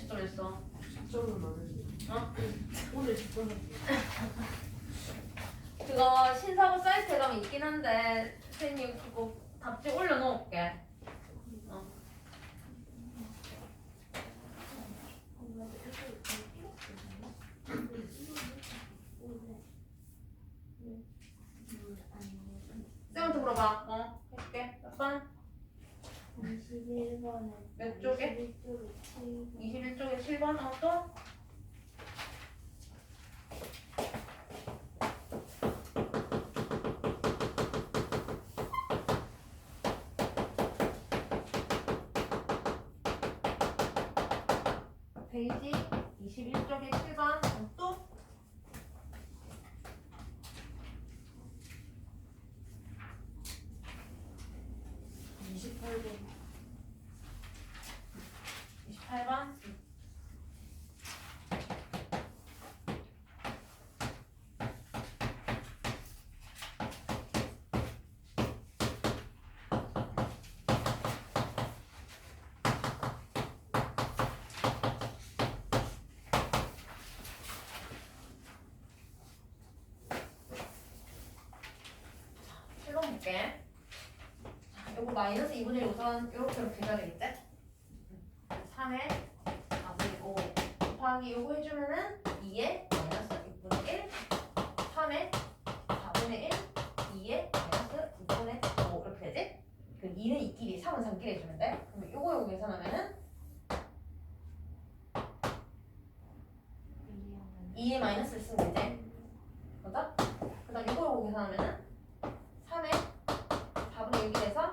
채점했어? 안 했어. 어? 오늘 직접 그거 신사고 사이트에 가면 있긴 한데 선생님 그거 답지 올려놓을게 어. 쌤한테 물어봐 어몇 번? 21번에 몇 쪽에? 21쪽에 7번 어 또? 페이지 21쪽에 7번 어, 또? 이십팔 번 28번 실로 볼게. 자, 요거 마이너스 2분의 1 우선 요렇게 이렇게 되겠지? 3에 4분의 5 곱하기 요거 해주면은 2에 마이너스 6분의 1 3에 4분의 1 2에 마이너스 6분의 5 이렇게 되지? 그럼 2는 2끼리 3은 3끼리 해주면 돼 그럼 요거 요거 계산하면은 2에 마이너스를 쓰면 되지 맞아? 그 다음 요거 요거 계산하면은 3에 4분의 6이 돼서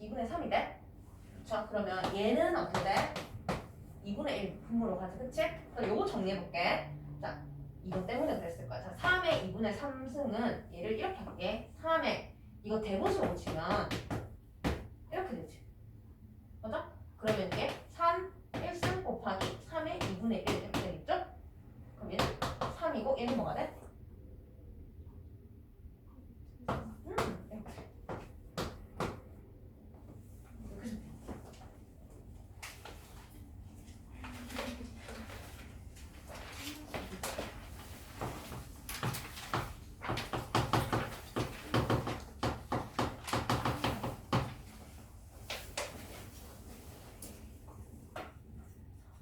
2분의 3이 돼 자 그러면 얘는 어떻게 돼? 2분의 1 분모로 가지 그치? 그럼 요거 정리해볼게 자 이거 때문에 그랬을 거야 자 3의 2분의 3승은 얘를 이렇게 할게 3의 이거 대분수로 치면 이렇게 되지 맞아? 그러면 이게 3 1승 곱하기 3의 2분의 1 이렇게 되겠죠? 그럼 얘는 3이고 얘는 뭐가 돼? 음 이렇게 이렇게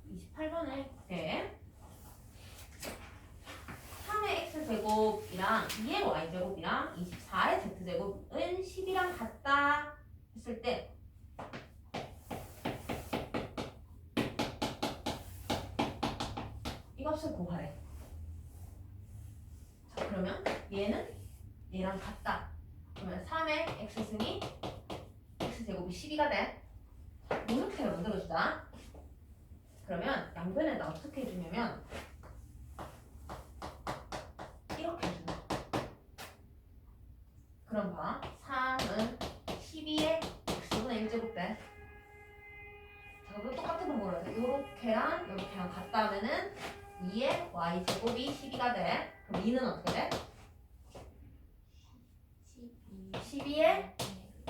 이십 28번에 네. 3의 x 제곱이랑 2의 y제곱이랑 24의 z제곱은 10이랑 같다 했을 때 이 값을 구하래. 자 그러면 얘는 얘랑 같다. 그러면 3의 x승이 x제곱이 12가 돼. 이렇게 만들어주자. 그러면 양변에다 어떻게 해주냐면 이렇게 해준다. 그럼 봐. 3은 12의 x분의 1제곱 돼. 자, 그거 똑같은 방법으로 해. 요렇게랑 요렇게랑 같다 하면은 2의 y제곱이 12가 돼. 그럼 2는 어떻게 돼? 12의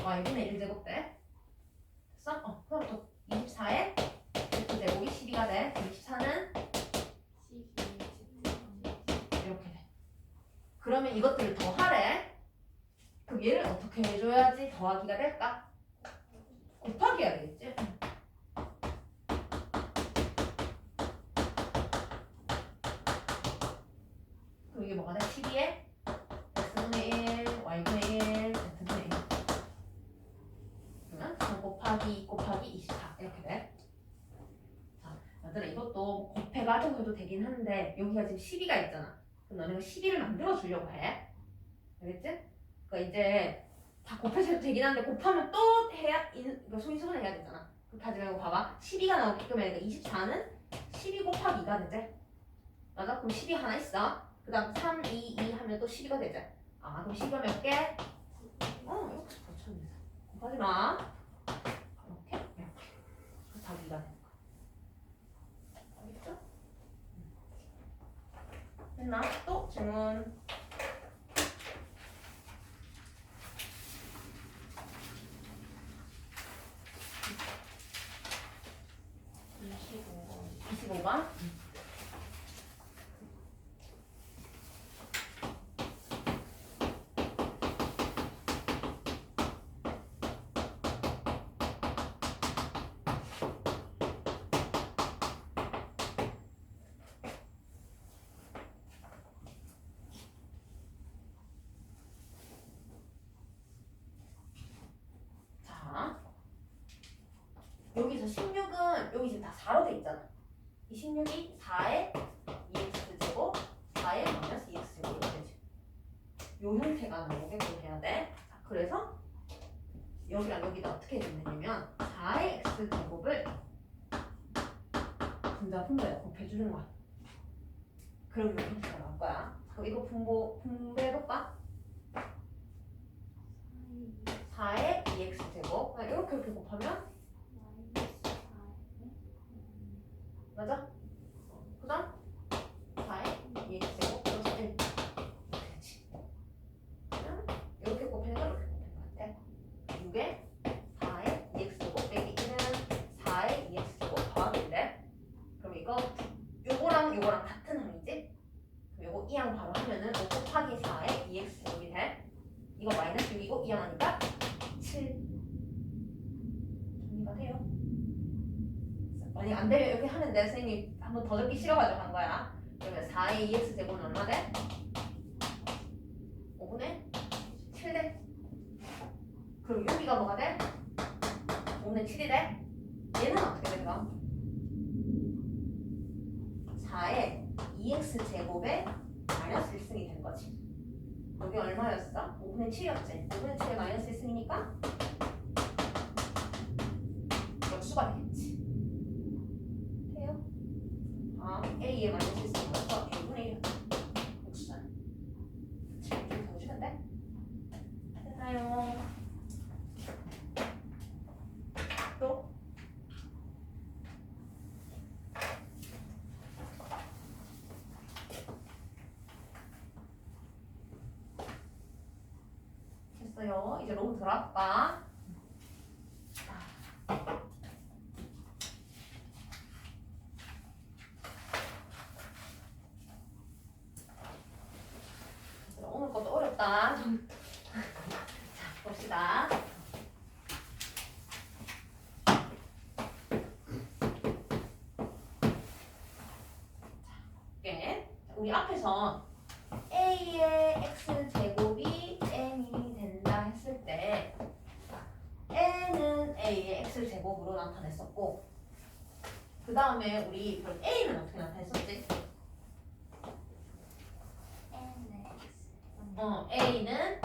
y분의 1제곱 돼. 됐어? 어, 그럼 또 24의 x제곱이 12가 돼. 24는 이렇게 돼. 그러면 이것들을 더하래. 그럼 얘를 어떻게 해줘야지 더하기가 될까? 곱하기 해야 되겠지? 그럼 이게 뭐가 돼? 12에 x분의 1, y분의 1, z분의 1 그러면 3 곱하기 2 곱하기 24 이렇게 돼. 자, 얘들아 이것도 곱해가지고 해도 되긴 한데 여기가 지금 12가 있잖아. 그럼 너네가 12를 만들어 주려고 해. 알겠지? 그러니까 이제 다 곱해서 되긴 한데 곱하면 또 해야 인, 그러니까 소인수분해 해야 되잖아. 그렇게 하지 말고 봐봐. 12가 나오게끔 해야 돼. 24는 12 곱하기 2가 되지? 맞아? 그럼 12 하나 있어. 그 다음 3, 2, 2 하면 또 12가 되지? 아 그럼 12가 몇 개? 어 이렇게 붙였네. 곱하지 마. 이렇게 이렇게. 다 2가 되는 거야. 알겠죠? 됐나? 또 질문. 자. 자, 여기서 16은 여기 지금 다 4로 돼 있잖아. 이 16이 4의 2x 제곱, 4의 마이너스 2x 제곱 이렇게 되지. 요 형태가 나오게 그렇게 해야 돼. 자, 그래서 여기랑 여기다 어떻게 되냐면 4의 x 제곱을 분자분모에 곱해주는 거야. 그럼 요 형태가 나올 거야. 그럼 이거 분모 분배해볼까? 4의 2x 제곱 그냥 이렇게 이렇게 곱하면 맞아? 그 다음 4의 2x 제곱 플러스 1 그렇지 그냥 이렇게 곱하니까 이렇게 곱하는 것 같아 6에 4의 2x 제곱 빼기 1은 4의 2x 제곱 더하기인데 그럼 이거 요거랑 요거랑 같은 항이지? 그럼 요거 이항 바로 하면은 5 곱하기 4의 2x 제곱이 돼 이거 마이너스 6이고 이항 하니까 7 정리가 돼요 아니 안 되면 이렇게 하는데 선생님이 한번 더 적기 싫어가지고 한 거야 그러면 4의 2x 제곱은 얼마 돼? 5분의 7 돼. 그럼 여기가 뭐가 돼? 5분의 7이 돼? 얘는 어떻게 돼 그럼? 4의 2x 제곱에 마이너스 1승이 된 거지 여기 얼마였어? 5분의 7이었지 5분의 7에 마이너스 1승이니까 역수가 돼요? 아 A에 마이너스 1승이어서 6분의 1 역수잖아 이렇게 보시면 돼? 됐나요? 또? 됐어요. 이제 로우 들어갈까? 오늘 것도 어렵다. 좀. 자, 봅시다. 자, 우리 앞에서 나타냈었고 그 다음에 우리 그럼 a는 어떻게 나타냈었지? 어, a는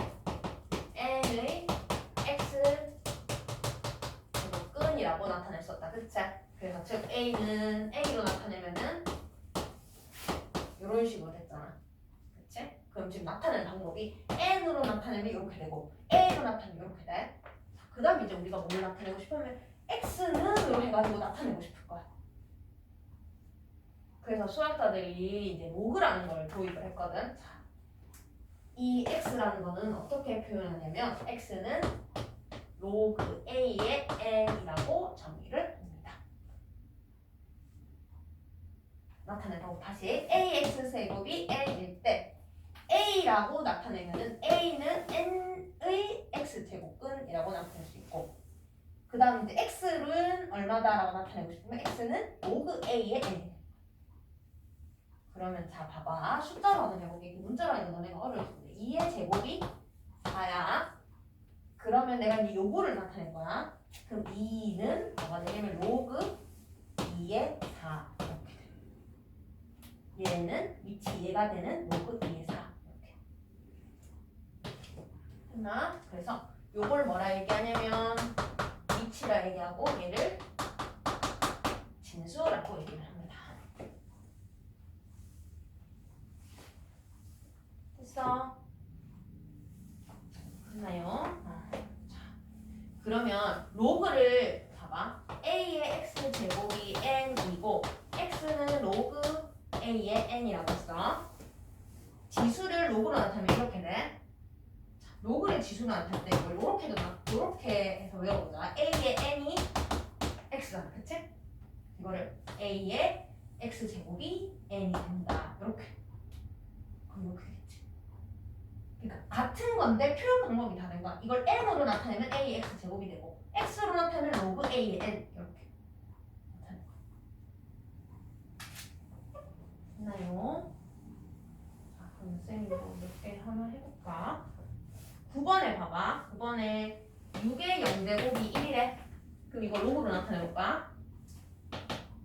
n의 x 제곱근이라고 나타냈었다. 그치? 그래서 즉 a는 a로 나타내면은 이런 식으로 됐잖아. 그치? 그럼 지금 나타내는 방법이 n으로 나타내면 이렇게 되고 a로 나타내면 이렇게 돼. 그 다음에 이제 우리가 뭘 나타내고 싶으면 x는으로 해가지고 나타내고 싶을 거야. 그래서 수학자들이 이제 로그라는 걸 도입을 했거든. 자, 이 x라는 거는 어떻게 표현하냐면 x는 로그 a의 n이라고 정의를 합니다. 나타내고 다시 ax 제곱이 n일 때 a라고 나타내면은 a는 n의 x 제곱근이라고 나타낼 수 있고 그 다음 이제 x는 얼마다라고 나타내고 싶으면 x는 로그 a의 n 그러면 자 봐봐. 숫자로 해볼게. 이게 문자로 하니까 너네가 어려울 수 있는데. 2의 제곱이 4야 그러면 내가 이제 요거를 나타낼 거야. 그럼 2는 뭐가 되냐면 로그 2의 4 이렇게 돼. 얘는 위치 얘가 되는 로그 2의 4 이렇게. 됐나? 그래서 요걸 뭐라 얘기하냐면 위치라 얘기하고 얘를 진수라고 얘기를 합니다 됐어? 됐나요? 어. 자, 그러면 로그를 봐봐. a의 x 제곱이 n이고 x는 로그 a의 n이라고 했어. 지수를 로그로 나타내면 이렇게 돼. 자, 로그를 지수로 나타낼 때 이걸 이렇게도 나, 이렇게 해서 외워보자. a의 n이 x잖아, 그치? 이거를 a의 x 제곱이 n이 된다. 이렇게. 그럼 이렇게 되겠지. 그러니까 같은 건데 표현 방법이 다른 거야. 이걸 n으로 나타내면 ax 제곱이 되고 x로 나타내면 로그 a의 n 이렇게 나타내는 거야. 됐나요? 자, 그럼 쌤이 이거 몇개 하나 해볼까? 9번에 봐봐. 9번에 6의 0 제곱이 1이래. 그럼 이거 로그로 나타내볼까?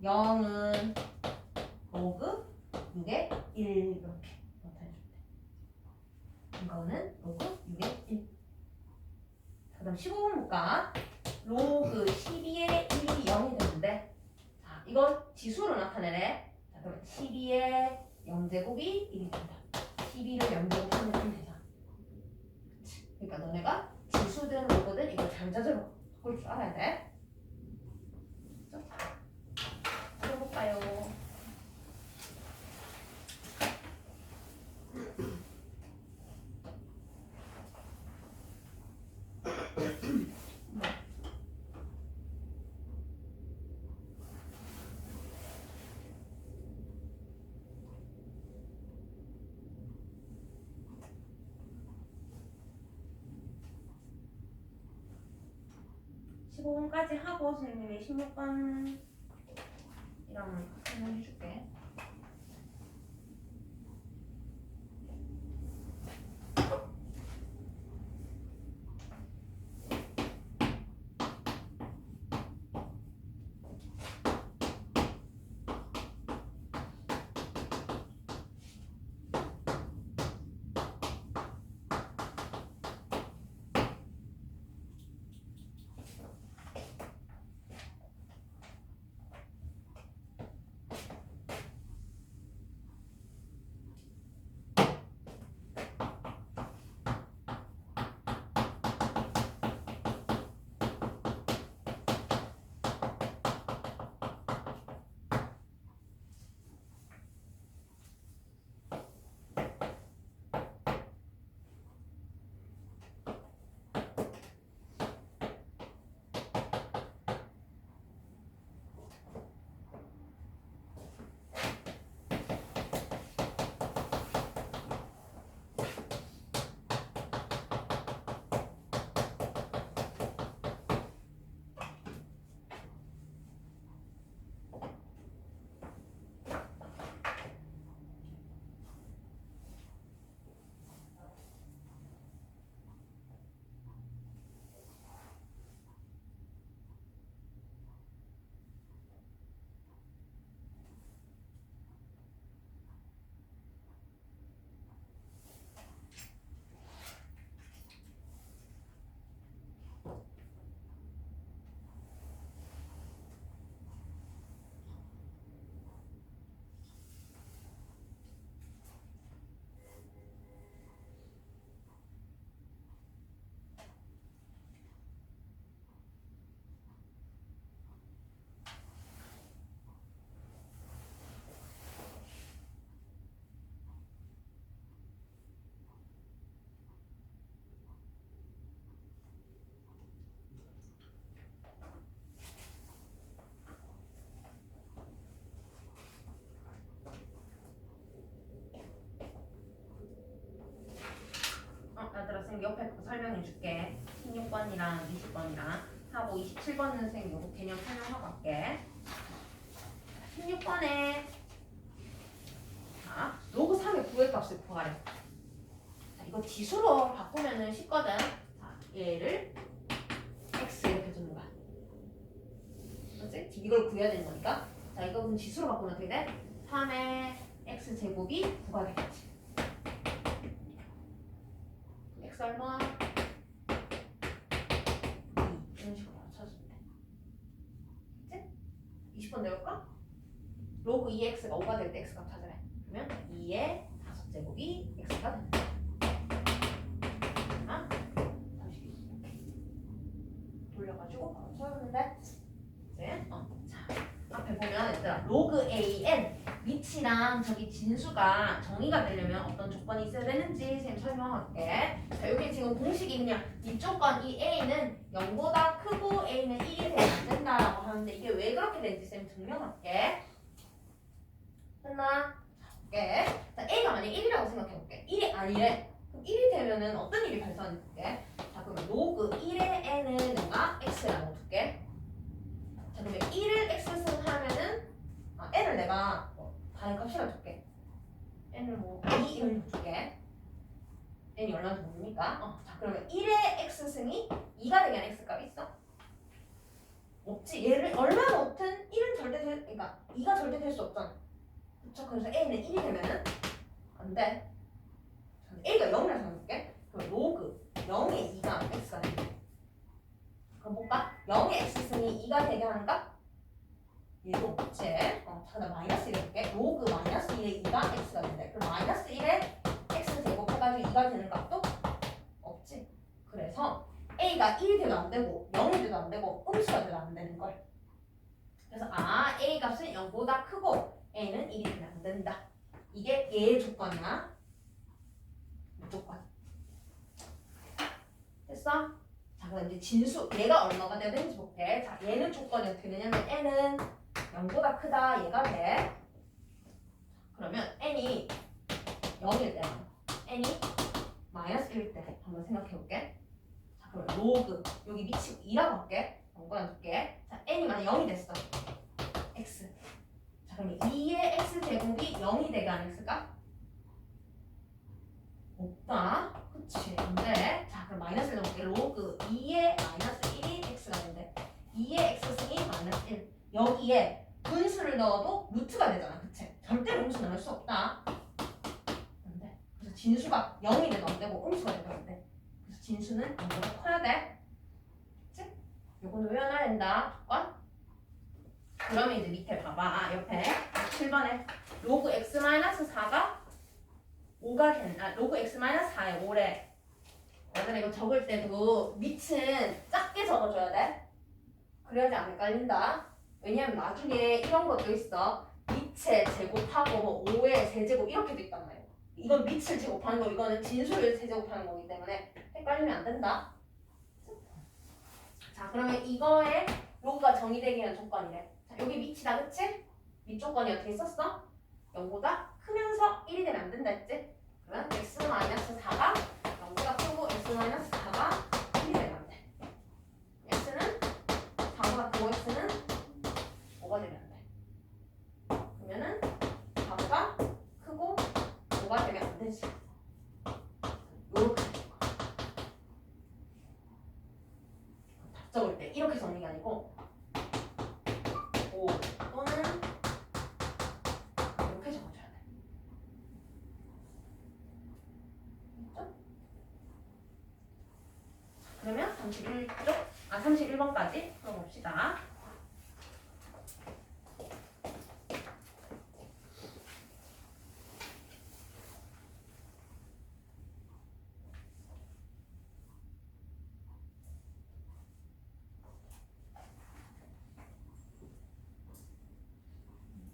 0은 로그 6의 1 이렇게 나타내주면 돼. 이거는 로그 6의 1. 그 다음 15번 볼까? 로그 12의 1이 0이 되는데 자, 이건 지수로 나타내래. 자, 그러면 12의 0제곱이 1이 된다. 12를 0제곱하면 되잖아. 그러니까 너네가 지수든 로그든 이걸 잔자적으로 바꿀 줄 알아야 돼. 그죠? 해볼까요? 십오 번까지 하고 선생님이 16번이랑 설명해 줄게. 어, 16번이랑 20번이랑 하고 27번은 쌤 요거 개념 설명하고 갈게. 16번에 자, 로그 3의 구의 값을 구하래. 자, 이거 지수로 바꾸면은 쉽거든. 자, 얘를 x 이렇게 두는 거야. 그렇지? 이걸 구해야 되는 거니까. 자, 이거 그럼 지수로 바꾸면 어떻게 돼? 3의 x 제곱이 9가 되겠지. x 얼마? 2 이런 식으로 맞춰주면 돼. 그치? 20번 내볼까? 로그 2x가 5가 될 때 x 값 찾으래. 그러면 2의 5제곱이 x가 된다. 아? 32. 이렇게. 돌려가지고 바로 채우면 돼. 이제 어, 자 앞에 보면 얘들아 로그 an 위치랑 저기 진수가 정의가 되려면 어떤 조건이 있어야 되는지 선생님 설명할게. 자, 여기 지금 공식이 그냥 이 조건 이 a는 0보다 크고 a는 1이 되면 안 된다라고 하는데 이게 왜 그렇게 되는지 선생님 증명할게. 됐나? 볼게. 자, A가 만약 1이라고 생각해볼게. 1이 아니래. 그럼 1이 되면은 어떤 일이 발생하는지. 자, 그러면 로그 1의 n을 내가 x라고 둘게. 자, 그러면 1을 x 승 하면은 아, n을 내가 뭐 다른 값이라 줄게. n을 뭐2 이런 거 줄게. n이 얼마인지 모르니까. 어, 자, 그러면 1의 x 승이 2가 되게 하는 x 값이 있어? 없지. 얘를 얼마 놓든 1은 절대 될, 그러니까 2가 절대 될 수 없잖아. 그쵸? 그래서 a는 1이 되면은 안 돼. a가 0이라고 생각할게. 그럼 로그 0의 2가 x가 돼. 그럼 볼까? 0의 x승이 2가 되게 하는가? 얘도 없지. 어, 자, 나 마이너스 1 해볼게. 로그 마이너스 1의 2가 x가 된대. 그럼 마이너스 1에 x 제곱해가지고 2가 되는 값도 없지. 그래서 a가 1이 돼도 안 되고 0이 돼도 안 되고 음수가 돼도 안 되는 걸. 그래서 아 a 값은 0보다 크고 a는 1이 되면 안 된다. 이게 얘의 조건이야. 무조건. 됐어? 자 그럼 이제 진수 얘가 얼마가 돼야 되는지 볼게. 자 얘는 조건이 어떻게 되냐면 n은 0보다 크다 얘가 돼. 그러면 n이 0일 때 n이 마이너스 1일 때 한번 생각해 볼게. 자 그럼 로그 여기 미치고 2라고 할게. 연관 줄게. 자 n이 만약 0이 됐어. x. 자 그러면 2의 x 제곱이 0이 되게 안 x가? 없다. 그치. 근데 자 그럼 마이너스를 넣을게. 로그 2의 마이너스 1이 x가 된대. 2의 x승이 마이너스 1. 여기에 분수를 넣어도 루트가 되잖아. 그치? 절대 음수 넣을 수 없다. 안 돼. 그래서 진수가 0이 돼도 안 되고 음수가 돼도 안 돼. 그래서 진수는 0보다 커야 돼. 그치? 요거는 외워놔야 된다. 조건. 그러면 이제 밑에 봐봐. 옆에 7번에 로그 x 마이너스 4가 5가 된, 아, 로그 x 마이너스 4에 5래. 얘들아 이거 적을 때도 밑은 작게 적어줘야 돼. 그래야지 안 헷갈린다. 왜냐면 나중에 이런 것도 있어. 밑에 제곱하고 뭐 5의 세제곱 이렇게도 있단 말이야. 이건 밑을 제곱하는 거, 이거는 진수를 세제곱하는 거기 때문에 헷갈리면 안 된다. 자, 그러면 이거에 로그가 정의되기 위한 조건이래. 자, 여기 밑이다, 그치? 밑 조건이 어떻게 썼어? 0보다 크면서 1이 되면 안 된다 했지? 그러면 x 마이너스 4가 0보다 크고 x 마이너스 4가 1이 되면 안 돼. x는 4보다 크고 x는 5가 되면 안 돼. 그러면은 4보다 크고 5가 되면 안 되지. 요렇게 되는 거야. 답 적을 때 이렇게 적는 게 아니고 5 또는 이렇게 적어줘야 돼. 됐죠? 그러면 31쪽, 아 31번까지 풀어봅시다.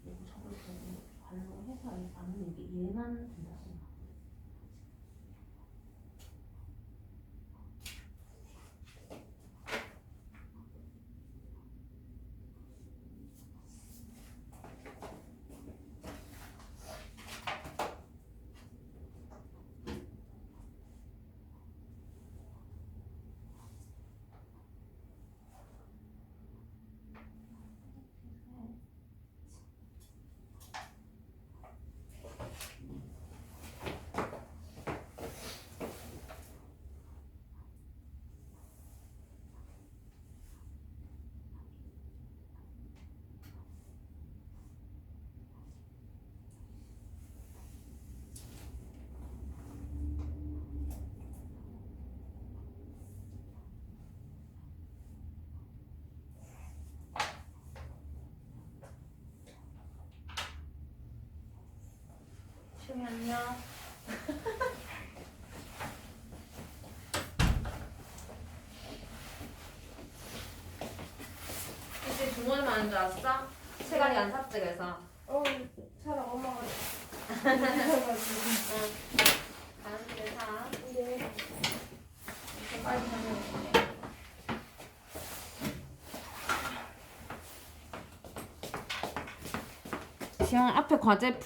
이거 적을 때 발로 해서 안 이게 얘만 된다 생각. 쉬면요. 이제 중얼만 하는 줄 알았어? 체갈이 안 샀지 그래서 어, 사람 엄마가. 가는 길에 사 네. 이렇게 빨리 시영 앞에 과제 풀